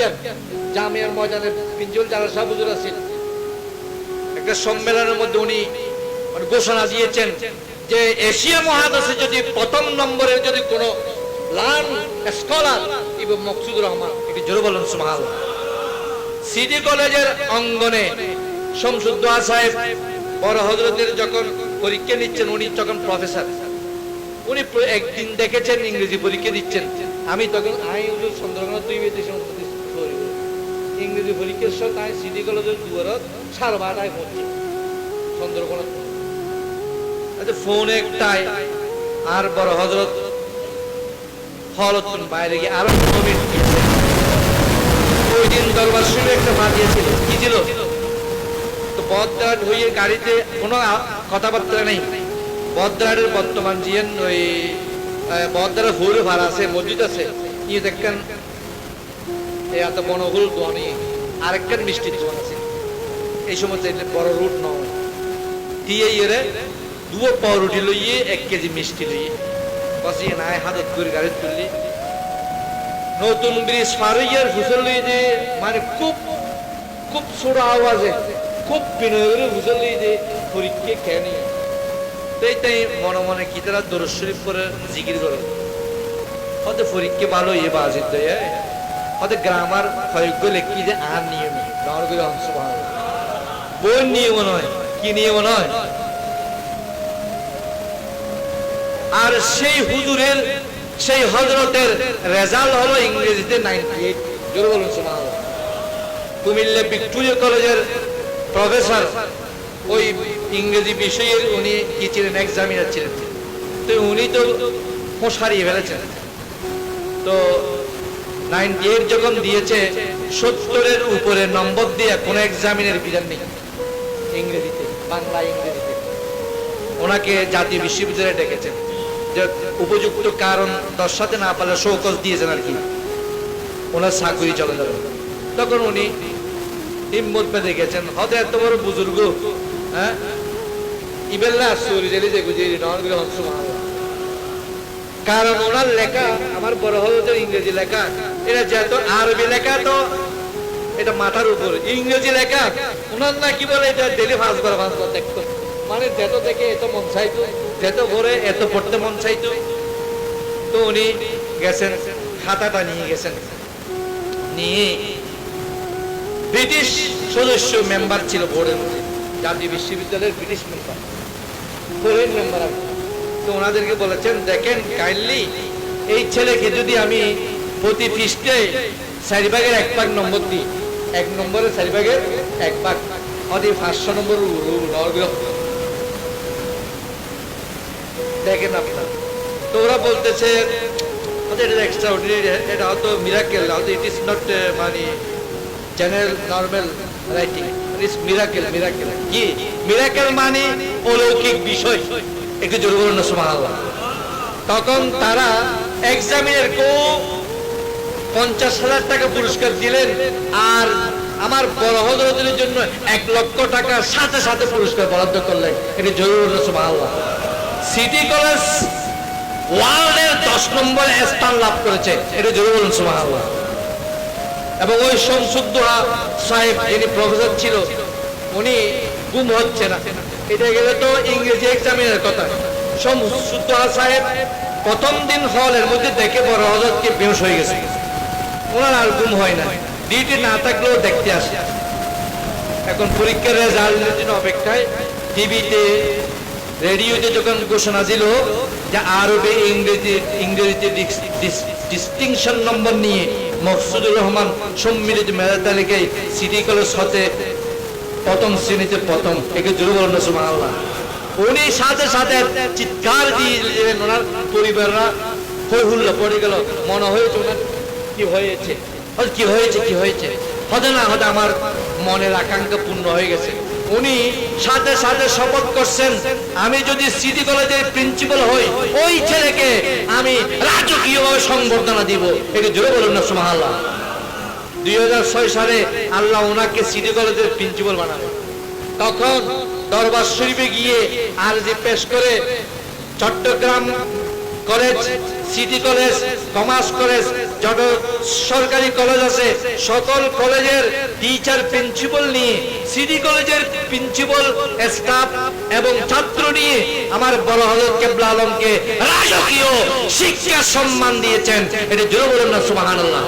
কেন? জামিয়ার ময়দানে পিঞ্জল আছেন একটা সম্মেলনের মধ্যে উনি মানে ঘোষণা দিয়েছেন যে এশিয়া মহাদেশে যদি প্রথম যদি কোনো স্কলার এবং মকসুদুর রহমান এটি জোরে বলেন সিডি কলেজের অঙ্গনে শমসুদ্দোহা সাহেব, বড় হজরতের যখন পরীক্ষা নিচ্ছেন, উনি তখন প্রফেসর। উনি একদিন দেখেছেন, ইংরেজি পরীক্ষা দিচ্ছেন। আমি তখন আই হুজুর চন্দ্রকোনা দুই ইংরেজি পরীক্ষার সময় তাই সিডি কলেজের দুয়ারত সার বারোটায় পৌঁছে চন্দ্রকোনা। আচ্ছা ফোন একটাই। আর বড় হজরত হলত বাইরে গিয়ে আরও গিয়েছে ওই দিন দরবার শুনে একটা মা দিয়েছিল। কি ছিল? তো বদ্রাট হয়ে গাড়িতে কোনো কথাবার্তা নেই। বদ্রাটের বর্তমান জিয়েন ওই বদ্রাট হুল ভাড়া আছে, মসজিদ আছে। ইয়ে দেখেন এই এত বনহুল দোয়ানি আরেকখান মিষ্টির দোয়ান আছে। এই সমস্ত এটা বড় রুট নয়। দিয়ে ইয়ে দুও পাউরুটি লইয়ে এক কেজি মিষ্টি লইয়ে। বসিয়ে নাই হাতত করে গাড়ি তুললি। নতুন ব্রিজ পার হুসল লইয়ে যে মানে খুব খুব ছোট আওয়াজে, খুব বিনয় করে হুসল লইয়ে যে পরীক্ষা নিয়ে তাই তাই মনে মনে কি তারা শরীফ করে জিকির করে। হয়তো পরীক্ষা ভালো ইয়ে বাজিত দেয় হয়তো গ্রামার হয়জ্ঞ লেখি যে আর নিয়মে। গাঁর করে অংশ ভালো বই নিয়ম নয়, কি নিয়ম নয়? আর সেই হুজুরের, সেই হজরতের রেজাল্ট হলো ইংরেজিতে নাইনটি এইট জোরে বলুন শোনা কুমিল্লা ভিক্টোরিয়া কলেজের প্রফেসর, ওই ইংরেজি বিষয়ের উনি কি ছিলেন? এক্সামিনার ছিলেন। তো উনি তো হোঁশ হারিয়ে ফেলেছেন। তো নাইনটি এইট যখন দিয়েছে, সত্তরের উপরে নম্বর দিয়ে কোনো এক্সামিনের বিধান নেই। ইংরেজিতে, বাংলা ইংরেজিতে। ওনাকে জাতীয় বিশ্ববিদ্যালয়ে ডেকেছেন। যে উপযুক্ত কারণ দর্শাতে না পারলে শোকজ দিয়েছেন আর কি। ওনার চাকরি চলে যাবে। তখন উনি হিম্মত বেঁধে গেছেন হয়তো এত বড় বুজুর্গ হ্যাঁ? ইবেল্লা সুরি জেলে যে হংস কারণ ওনার লেখা আমার বড় হলো ইংরেজি লেখা। এটা যেহেতু আরবি লেখা, তো এটা মাথার উপর। ইংরেজি লেখা ওনার না কি বলে, এটা ডেলি ফাঁস করে দেখতো। মানে যেত দেখে এত মন চাইতো, যেত ভরে এত পড়তে মন চাইতো। তো উনি গেছেন, খাতাটা নিয়ে গেছেন। নিয়ে ব্রিটিশ সদস্য মেম্বার ছিল বোর্ডের মধ্যে, জাতীয় বিশ্ববিদ্যালয়ের ব্রিটিশ মেম্বার বোর্ডের মেম্বার তো ওনাদেরকে বলেছেন, দেখেন, কাইন্ডলি এই ছেলেকে যদি আমি প্রতি পৃষ্ঠে চারি ভাগের এক ভাগ নম্বর দিই। এক নম্বরে চারি ভাগের এক ভাগ। অতি পাঁচশো নম্বর দেখেন আপনার। তো ওরা বলতেছে এটা ইট ইস নট মানে জেনারেল নর্মাল রাইটিং কি? মানে অলৌকিক বিষয়। তখন তারা এক্সামিনের কো পঞ্চাশ হাজার টাকা পুরস্কার দিলেন আর আমার বড় হজরতের জন্য এক লক্ষ টাকা সাথে সাথে পুরস্কার বরাদ্দ করলেন। এটি জরুরি সুবহানাল্লাহ। সিটি কলেজ ওয়ার্ল্ডের দশ নম্বরে স্থান লাভ করেছে। এটা জরুরি সুবহানাল্লাহ। এবং ওই শমসুদ্দোহা সাহেব যিনি প্রফেসর ছিল, উনি গুম হচ্ছে না। এটা গেলে তো ইংরেজি এক্সামিনের কথা। শমসুদ্দোহা সাহেব প্রথম দিন হলের মধ্যে দেখে বড় হজরতকে বেহস হয়ে গেছে। ওনার আর গুম হয় না ডিউটি না থাকলেও দেখতে আসে। এখন পরীক্ষার রেজাল্টের জন্য অপেক্ষায় টিভিতে, রেডিওতে যখন ঘোষণা দিল যে আরবে ইংরেজি, ইংরেজিতে ডিস্টিংশন নম্বর নিয়ে মকসুদুর রহমান সম্মিলিত মেধা তালিকায় সিটি কলেজ হতে প্রথম শ্রেণীতে প্রথম। একে জোর বলেন উনি সাথে সাথে চিৎকার দিয়ে ওনার পরিবাররা। হই হুল্লা পড়ে গেল। মনে হয়েছে ওনার কি হয়েছে? কি হয়েছে কি হয়েছে? হতে না হতে আমার মনের আকাঙ্ক্ষা পূর্ণ হয়ে গেছে। উনি সাথে সাথে শপথ করছেন, আমি যদি সিটি কলেজের প্রিন্সিপাল হই, ওই ছেলেকে আমি রাজকীয়ভাবে সংবর্ধনা দিব। এটা জোরে বলুন না, সুবহানাল্লাহ। দুই হাজার ছয় সালে আল্লাহ ওনাকে সিটি কলেজের প্রিন্সিপাল বানাবেন তখন দরবার শরীফে গিয়ে আর আরজি পেশ করে Chittagong college, city college, commerce college যত সরকারি কলেজ আছে, সকল কলেজের টিচার প্রিন্সিপাল নিয়ে সিডি কলেজের প্রিন্সিপাল স্টাফ এবং ছাত্র নিয়ে আমার বড় হলো কেবলা আলমকে রাজকীয় শিক্ষা সম্মান দিয়েছেন। এটা জোর বলুন না, সুবহানাল্লাহ।